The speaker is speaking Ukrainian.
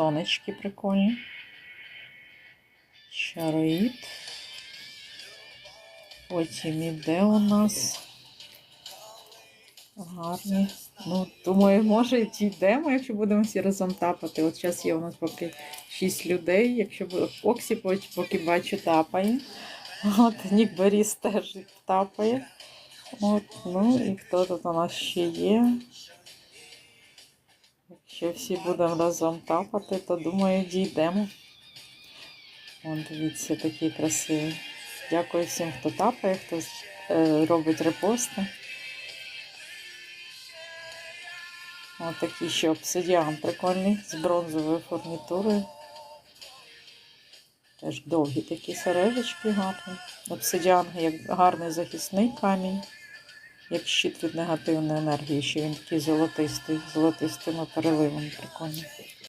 сонечки прикольні. Чароїд. Потім іде у нас гарні. Ну, думаю, може дійдемо, якщо будемо всі разом тапати. От зараз є у нас поки 6 людей. Якщо Оксі, поки- бачу, тапає. От Нік Боріс теж тапає. От, ну і хто тут у нас ще є? Якщо всі будемо разом тапати, то думаю, дійдемо. Вон, дивіться, такі красиві. Дякую всім, хто тапає, хто е, робить репости. Ось такий ще обсидіан прикольний з бронзовою фурнітурою. Теж довгі такі сережечки гарні. Обсидіан як гарний захисний камінь, як щит від негативної енергії, що він такий золотистий, золотистими переливами прикольний.